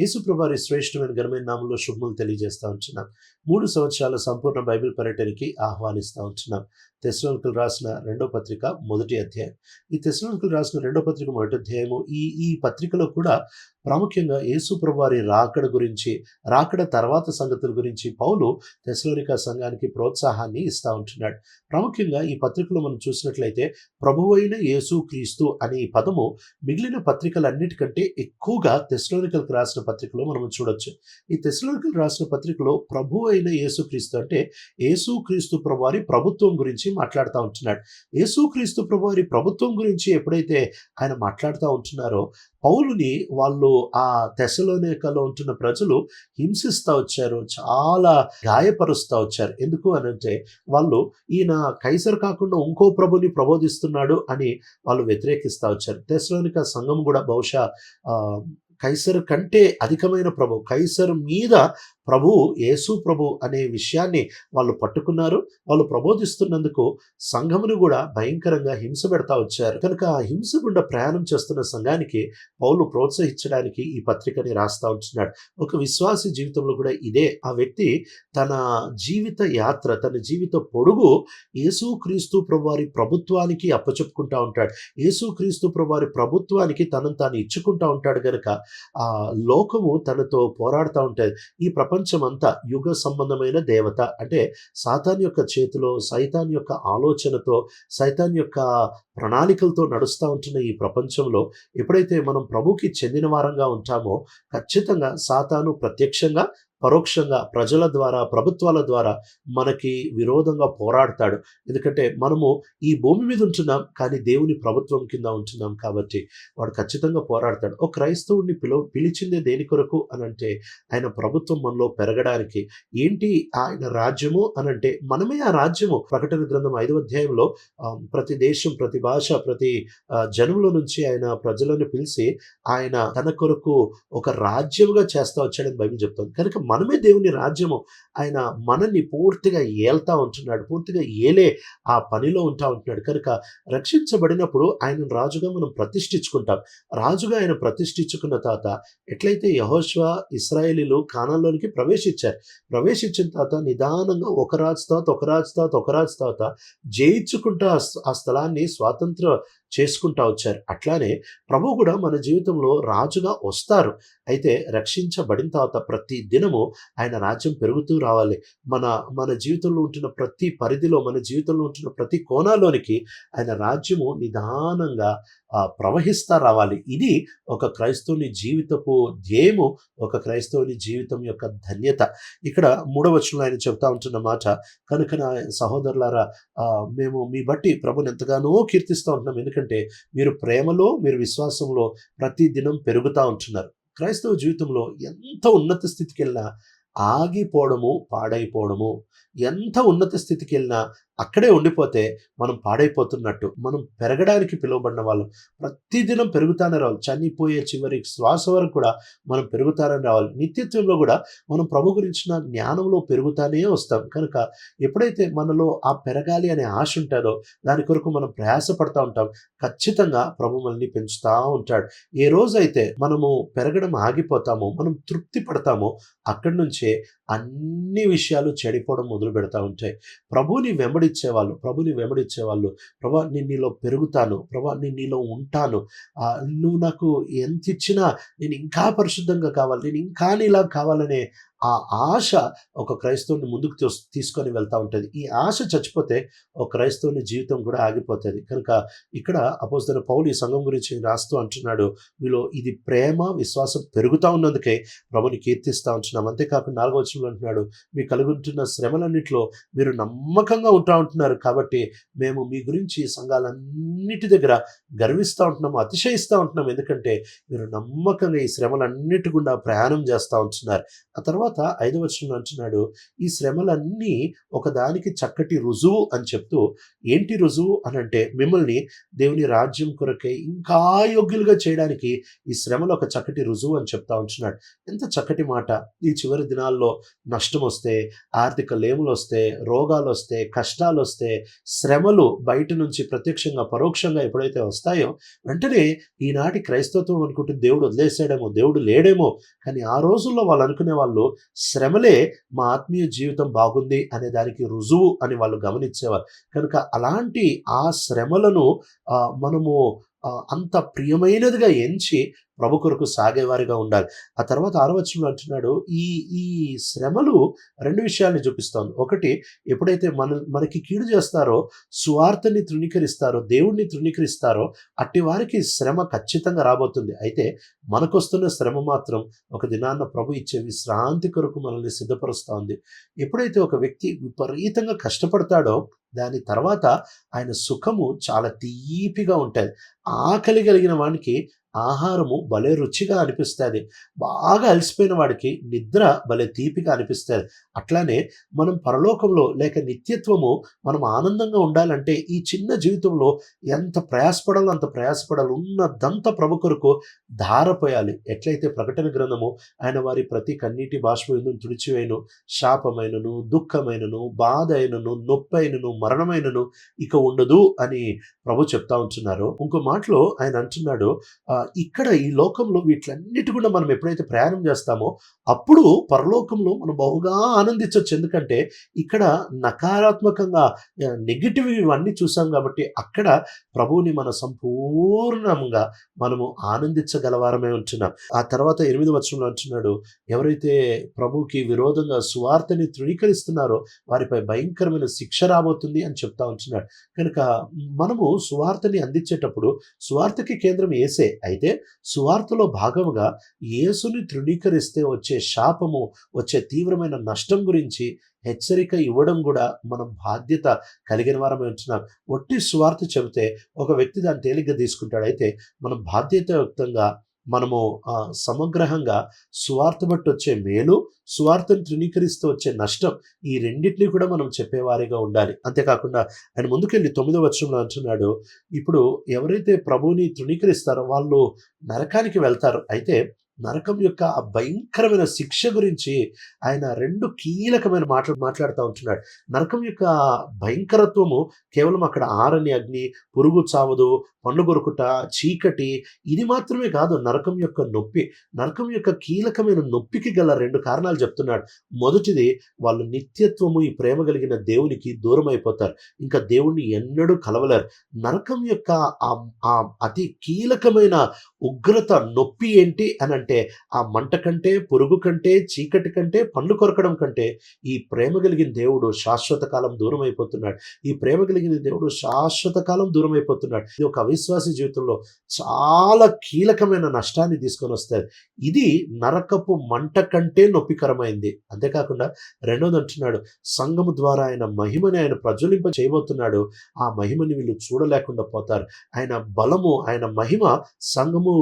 యేసుప్రభారి శ్రేష్టమైన ఘనమైన నామంలో శుభములు తెలియజేస్తా ఉంటున్నాం. మూడు సంవత్సరాల సంపూర్ణ బైబిల్ పర్యటనకి ఆహ్వానిస్తా ఉంటున్నాం. తెస్లోనికలు రాసిన రెండో పత్రిక మొదటి అధ్యాయం. ఈ తెస్లోనికలు రాసిన రెండో పత్రిక మొదటి అధ్యాయము ఈ ఈ పత్రికలో కూడా ప్రాముఖ్యంగా యేసు వారి రాకడ గురించి రాకడ తర్వాత సంగతుల గురించి పౌలు తెస్లోనిక సంఘానికి ప్రోత్సాహాన్ని ఇస్తూ ఉంటున్నాడు. ప్రాముఖ్యంగా ఈ పత్రికలో మనం చూసినట్లయితే ప్రభువైన యేసు క్రీస్తు అనే ఈ పదము మిగిలిన పత్రికలన్నిటికంటే ఎక్కువగా తెస్లోనికలకు రాసిన పత్రికలో మనం చూడొచ్చు. ఈ తెస్లోనికలు రాసిన పత్రికలో ప్రభు అయిన యేసుక్రీస్తు అంటే యేసుక్రీస్తు ప్రభువారి ప్రభుత్వం గురించి మాట్లాడుతూ ఉంటున్నాడు. యేసుక్రీస్తు ప్రభువారి ప్రభుత్వం గురించి ఎప్పుడైతే ఆయన మాట్లాడుతూ ఉంటున్నారో పౌలుని వాళ్ళు ఆ దశలోనేకలో ఉంటున్న ప్రజలు హింసిస్తూ వచ్చారు చాలా గాయపరుస్తూ వచ్చారు. ఎందుకు అని అంటే వాళ్ళు ఈయన కైసర్ కాకుండా ఇంకో ప్రభుని ప్రబోధిస్తున్నాడు అని వాళ్ళు వ్యతిరేకిస్తూ వచ్చారు. దశలోనిక సంఘం కూడా బహుశా ఆ, కైసర్ కంటే అధికమైన ప్రభు కైసర్ మీద ప్రభు యేసు ప్రభు అనే విషయాన్ని వాళ్ళు పట్టుకున్నారు. వాళ్ళు ప్రబోధిస్తున్నందుకు సంఘమును కూడా భయంకరంగా హింస పెడతా వచ్చారు. కనుక ఆ హింస గుండా ప్రయాణం చేస్తున్న సంఘానికి పౌలు ప్రోత్సహించడానికి ఈ పత్రికని రాస్తా ఉంటున్నాడు. ఒక విశ్వాసి జీవితంలో కూడా ఇదే. ఆ వ్యక్తి తన జీవిత యాత్ర తన జీవిత పొడుగు యేసుక్రీస్తు ప్రభువారి ప్రభుత్వానికి అప్పచెప్పుకుంటా ఉంటాడు. యేసుక్రీస్తు ప్రభువారి ప్రభుత్వానికి తనను తాను ఇచ్చుకుంటా ఉంటాడు గనక ఆ లోకము తనతో పోరాడుతూ ఉంటుంది. ఈ ప్రపంచ అంతా యుగ సంబంధమైన దేవత. అంటే సాతాన్ యొక్క చేతిలో సైతాన్ యొక్క ఆలోచనతో సైతాన్ యొక్క ప్రణాళికలతో నడుస్తూ ఉంటున్న ఈ ప్రపంచంలో ఎప్పుడైతే మనం ప్రభుకి చెందిన వారంగా ఉంటామో ఖచ్చితంగా సాతాను ప్రత్యక్షంగా పరోక్షంగా ప్రజల ద్వారా ప్రభుత్వాల ద్వారా మనకి విరోధంగా పోరాడతాడు. ఎందుకంటే మనము ఈ భూమి మీద ఉంటున్నాం కానీ దేవుని ప్రభుత్వం కింద ఉంటున్నాం కాబట్టి వాడు ఖచ్చితంగా పోరాడతాడు. ఒక క్రైస్తవుడిని పిలువ పిలిచిందే దేని కొరకు అని అంటే ఆయన ప్రభుత్వం మనలో పెరగడానికి. ఏంటి ఆయన రాజ్యము అని అంటే మనమే ఆ రాజ్యము. ప్రకటన గ్రంథం ఐదవ అధ్యాయంలో ప్రతి దేశం ప్రతి భాష ప్రతి జనముల నుంచి ఆయన ప్రజలను పిలిచి ఆయన తన కొరకు ఒక రాజ్యముగా చేస్తా వచ్చాడని బైబిల్ చెప్తాం కనుక మనమే దేవుని రాజ్యము. ఆయన మనల్ని పూర్తిగా ఏల్తా ఉంటున్నాడు. పూర్తిగా ఏలే ఆ పనిలో ఉంటా ఉంటున్నాడు. కనుక రక్షించబడినప్పుడు ఆయన రాజుగా మనం ప్రతిష్ఠించుకుంటాం. రాజుగా ఆయన ప్రతిష్ఠించుకున్న తర్వాత ఎట్లయితే యహోష్వా ఇస్రాయేలీలు కానంలోనికి ప్రవేశించారు. ప్రవేశించిన తర్వాత నిదానంగా ఒక రాజు తర్వాత ఒక రాజు తర్వాత ఒక రాజు తర్వాత జయించుకుంటా ఆ ఆ స్థలాన్ని స్వాతంత్ర చేసుకుంటా వచ్చారు. అట్లానే ప్రభు కూడా మన జీవితంలో రాజుగా వస్తారు. అయితే రక్షించబడిన తర్వాత ప్రతి దినము ఆయన రాజ్యం పెరుగుతూ రావాలి. మన మన జీవితంలో ఉంటున్న ప్రతి పరిధిలో మన జీవితంలో ఉంటున్న ప్రతి కోణాల్లోనికి ఆయన రాజ్యము నిదానంగా ప్రవహిస్తా రావాలి. ఇది ఒక క్రైస్తవుని జీవితపు ధ్యేయము ఒక క్రైస్తవుని జీవితం యొక్క ధన్యత. ఇక్కడ మూడవచనంలో ఆయన చెప్తా ఉంటున్న మాట కనుక నా సహోదరులారా మేము మీ బట్టి ప్రభుని ఎంతగానో కీర్తిస్తూ ఉంటున్నాం. ఎందుకంటే మీరు ప్రేమలో మీరు విశ్వాసంలో ప్రతి దినం పెరుగుతూ ఉంటున్నారు. క్రైస్తవ జీవితంలో ఎంత ఉన్నత స్థితికి వెళ్ళినా ఆగిపోవడము పాడైపోవడము ఎంత ఉన్నత స్థితికి వెళ్ళినా అక్కడే ఉండిపోతే మనం పాడైపోతున్నట్టు మనం పెరగడానికి పిలువబడిన వాళ్ళం. ప్రతిదినం పెరుగుతానే రావాలి. చనిపోయే చివరి శ్వాస వరకు కూడా మనం పెరుగుతానే రావాలి. నిత్యత్వంలో కూడా మనం ప్రభు గురించిన జ్ఞానంలో పెరుగుతానే వస్తాం. కనుక ఎప్పుడైతే మనలో ఆ పెరగాలి అనే ఆశ ఉంటుందో దాని కొరకు మనం ప్రయాసపడతా ఉంటాం. ఖచ్చితంగా ప్రభు మనల్ని పెంచుతూ ఉంటాడు. ఏ రోజైతే మనము పెరగడం ఆగిపోతామో మనం తృప్తి పడతామో అక్కడి నుంచే అన్ని విషయాలు చెడిపోవడం మొదలు పెడతా ఉంటాయి. ప్రభుని వెంబడించేవాళ్ళు ప్రభుని వెంబడించేవాళ్ళు ప్రభా నేను నీలో పెరుగుతాను ప్రభా నేను నీలో ఉంటాను ఆ, నువ్వు నాకు ఎంత ఇచ్చినా నేను ఇంకా పరిశుద్ధంగా కావాలి నేను ఇంకా నీలా కావాలనే ఆ ఆశ ఒక క్రైస్తవుని ముందుకు తీసుకొని వెళ్తూ ఉంటుంది. ఈ ఆశ చచ్చిపోతే ఒక క్రైస్తవుని జీవితం కూడా ఆగిపోతుంది. కనుక ఇక్కడ అపోజిన పౌలు ఈ సంఘం గురించి రాస్తూ అంటున్నాడు. మీలో ఇది ప్రేమ విశ్వాసం పెరుగుతూ ఉన్నందుకే ప్రభుని కీర్తిస్తూ ఉంటున్నాం. అంతేకాకుండా నాలుగో వచనంలో అంటున్నాడు మీ కలుగుంటున్న శ్రమలన్నింటిలో మీరు నమ్మకంగా ఉంటా ఉంటున్నారు. కాబట్టి మేము మీ గురించి సంఘాలన్నిటి దగ్గర గర్విస్తూ ఉంటున్నాము అతిశయిస్తూ ఉంటున్నాం. ఎందుకంటే మీరు నమ్మకంగా ఈ శ్రమలన్నిటి గుండా ప్రయాణం చేస్తూ ఉంటున్నారు. ఆ తర్వాత తర్వాత ఐదవ వచనంలో అంటున్నాడు ఈ శ్రమలన్నీ ఒకదానికి చక్కటి రుజువు అని చెప్తూ ఏంటి రుజువు? అని అంటే మిమ్మల్ని దేవుని రాజ్యం కొరకై ఇంకా యోగ్యులుగా చేయడానికి ఈ శ్రమలు ఒక చక్కటి రుజువు అని చెప్తా ఉంటున్నాడు. ఎంత చక్కటి మాట. ఈ చివరి దినాల్లో నష్టం వస్తే ఆర్థిక లేములు వస్తే రోగాలు వస్తే కష్టాలు వస్తే శ్రమలు బయట నుంచి ప్రత్యక్షంగా పరోక్షంగా ఎప్పుడైతే వస్తాయో వెంటనే ఈనాటి క్రైస్తత్వం అనుకుంటే దేవుడు వదిలేసాడేమో దేవుడు లేడేమో కానీ ఆ రోజుల్లో వాళ్ళు అనుకునే వాళ్ళు శ్రమలే మా ఆత్మీయ జీవితం బాగుంది అనే దానికి రుజువు అని వాళ్ళు గమనించేవారు. కనుక అలాంటి ఆ శ్రమలను ఆ, మనము అంత ప్రియమైనదిగా ఎంచి ప్రభు కొరకు సాగేవారిగా ఉండాలి. ఆ తర్వాత ఆరవచనంలో అంటున్నాడు ఈ ఈ శ్రమలు రెండు విషయాల్ని చూపిస్తోంది. ఒకటి ఎప్పుడైతే మన మనకి కీడు చేస్తారో సువార్తని తృణీకరిస్తారో దేవుణ్ణి తృణీకరిస్తారో అట్టి వారికి శ్రమ ఖచ్చితంగా రాబోతుంది. అయితే మనకొస్తున్న శ్రమ మాత్రం ఒక దినాన్న ప్రభు ఇచ్చే విశ్రాంతి కొరకు మనల్ని సిద్ధపరుస్తోంది. ఎప్పుడైతే ఒక వ్యక్తి విపరీతంగా కష్టపడతాడో దాని తర్వాత ఆయన సుఖము చాలా తీపిగా ఉంటుంది ఆకలి కలిగిన వానికి ఆహారము భలే రుచిగా అనిపిస్తుంది. బాగా అలసిపోయిన వాడికి నిద్ర భలే తీపిగా అనిపిస్తుంది. అట్లానే మనం పరలోకంలో లేక నిత్యత్వము మనం ఆనందంగా ఉండాలంటే ఈ చిన్న జీవితంలో ఎంత ప్రయాసపడాలో అంత ప్రయాసపడాలి. ఉన్నదంతా ప్రభు కొరకు ధారపోయాలి. ఎట్లయితే ప్రకటన గ్రంథము ఆయన వారి ప్రతి కన్నీటి బాష్పను తుడిచివైను శాపమైనను దుఃఖమైనను బాధ అయినను నొప్పి అయినను మరణమైనను ఇక ఉండదు అని ప్రభు చెప్తా ఉంటున్నారు. ఇంకో మాటలో ఆయన అంటున్నాడు ఇక్కడ ఈ లోకంలో వీటిలన్నిటి కూడా మనం ఎప్పుడైతే ప్రయాణం చేస్తామో అప్పుడు పరలోకంలో మనం బహుగా ఆనందించవచ్చు ఎందుకంటే ఇక్కడ నకారాత్మకంగా నెగిటివ్ ఇవన్నీ చూసాం కాబట్టి అక్కడ ప్రభువుని మన సంపూర్ణంగా మనము ఆనందించగలవారమే ఉంటున్నాం. ఆ తర్వాత ఎనిమిది వచనంలో అంటున్నాడు ఎవరైతే ప్రభుకి విరోధంగా సువార్తని తృణీకరిస్తున్నారో వారిపై భయంకరమైన శిక్ష రాబోతుంది అని చెప్తా ఉంటున్నాడు. కనుక మనము సువార్తని అందించేటప్పుడు సువార్తకి కేంద్రం ఏసే. అయితే సువార్తలో భాగముగా యేసుని తృణీకరిస్తే వచ్చే శాపము వచ్చే తీవ్రమైన నష్టం గురించి హెచ్చరిక ఇవ్వడం కూడా మనం బాధ్యత కలిగిన వారమే ఉంటున్నాం. ఒట్టి సువార్త చెబితే ఒక వ్యక్తి దాన్ని తేలిగ్గా తీసుకుంటాడు. అయితే మనం బాధ్యతాయుక్తంగా మనము సమగ్రహంగా స్వార్థ బట్టి వచ్చే మేలు స్వార్థను తృణీకరిస్తూ వచ్చే నష్టం ఈ రెండింటినీ కూడా మనం చెప్పేవారిగా ఉండాలి. అంతేకాకుండా ఆయన ముందుకెళ్ళి తొమ్మిదో వచనంలో అంటున్నాడు ఇప్పుడు ఎవరైతే ప్రభువుని తృణీకరిస్తారో వాళ్ళు నరకానికి వెళ్తారు. అయితే నరకం యొక్క ఆ భయంకరమైన శిక్ష గురించి ఆయన రెండు కీలకమైన మాటలు మాట్లాడుతూ ఉంటున్నాడు. నరకం యొక్క భయంకరత్వము కేవలం అక్కడ ఆరని అగ్ని పురుగు చావదు పండ్లు కొరుకుట చీకటి ఇది మాత్రమే కాదు నరకం యొక్క నొప్పి. నరకం యొక్క కీలకమైన నొప్పికి గల రెండు కారణాలు చెప్తున్నాడు. మొదటిది వాళ్ళు నిత్యత్వము ఈ ప్రేమ కలిగిన దేవునికి దూరం అయిపోతారు ఇంకా దేవుణ్ణి ఎన్నడూ కలవలేరు. నరకం యొక్క ఆ- ఆ అతి కీలకమైన ఉగ్రత నొప్పి ఏంటి అని అంటే ఆ మంట కంటే పురుగు కంటే చీకటి కంటే పండ్లు కొరకడం కంటే ఈ ప్రేమ కలిగిన దేవుడు శాశ్వత కాలం దూరం అయిపోతున్నాడు. ఈ ప్రేమ కలిగిన దేవుడు శాశ్వత కాలం దూరం అయిపోతున్నాడు. ఇది ఒక అవిశ్వాస జీవితంలో చాలా కీలకమైన నష్టాన్ని తీసుకొని వస్తుంది ఇది నరకపు మంట కంటే నొప్పికరమైంది. అంతేకాకుండా రెండోది అంటున్నాడు సంఘము ద్వారా ఆయన మహిమని ఆయన ప్రజ్వలింప చేయబోతున్నాడు. ఆ మహిమని వీళ్ళు చూడలేకుండా పోతారు. ఆయన బలము ఆయన మహిమ సంఘము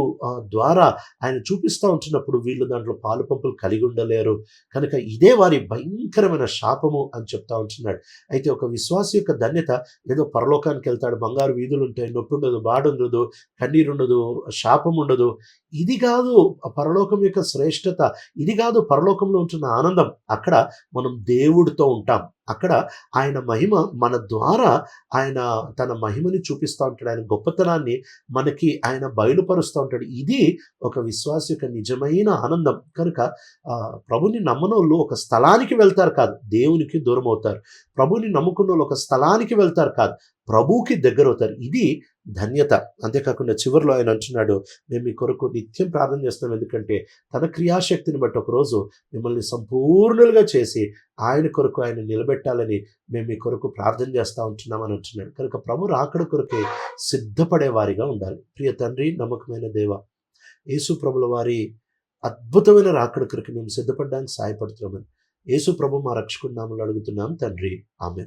ద్వారా ఆయన చూపిస్తూ ఉంటున్నప్పుడు వీళ్ళు దాంట్లో పాలు పంపులు కలిగి ఉండలేరు. కనుక ఇదే వారి భయంకరమైన శాపము అని చెప్తా ఉంటున్నాడు. అయితే ఒక విశ్వాస యొక్క ధన్యత ఏదో పరలోకానికి వెళ్తాడు. బంగారు వీధులు ఉంటాయి. నొప్పి ఉండదు బాడు ఉండదు కన్నీరు ఉండదు శాపం ఉండదు. ఇది కాదు పరలోకం యొక్క శ్రేష్టత. ఇది కాదు పరలోకంలో ఉంటున్న ఆనందం. అక్కడ మనం దేవుడితో ఉంటాం. అక్కడ ఆయన మహిమ మన ద్వారా ఆయన తన మహిమని చూపిస్తూ ఉంటాడు. ఆయన గొప్పతనాన్ని మనకి ఆయన బయలుపరుస్తూ ఉంటాడు. ఇది ఒక విశ్వాస యొక్క నిజమైన ఆనందం. కనుక ఆ, ప్రభుని నమ్మనోళ్ళు ఒక స్థలానికి వెళ్తారు కాదు. దేవునికి దూరం అవుతారు ప్రభుని నమ్ముకున్న వాళ్ళు ఒక స్థలానికి వెళ్తారు కాదు. ప్రభువుకి దగ్గర అవుతారు. ఇది ధన్యత. అంతేకాకుండా చివరిలో ఆయన అంటున్నాడు మేము మీ కొరకు నిత్యం ప్రార్థన చేస్తున్నాం ఎందుకంటే తన క్రియాశక్తిని బట్టి ఒకరోజు మిమ్మల్ని సంపూర్ణులుగా చేసి ఆయన కొరకు ఆయన నిలబెట్టాలని మేము మీ కొరకు ప్రార్థన చేస్తూ ఉంటున్నామని అంటున్నాడు. కనుక ప్రభు రాకడ కొరకే సిద్ధపడే వారిగా ఉండాలి. ప్రియ తండ్రి నమ్మకమైన దేవ యేసు ప్రభుల వారి అద్భుతమైన రాకడ కొరకు మేము సిద్ధపడడానికి సహాయపడుతున్నామని యేసు ప్రభు మా రక్షకుడు నామలు అడుగుతున్నాం. తండ్రి ఆమె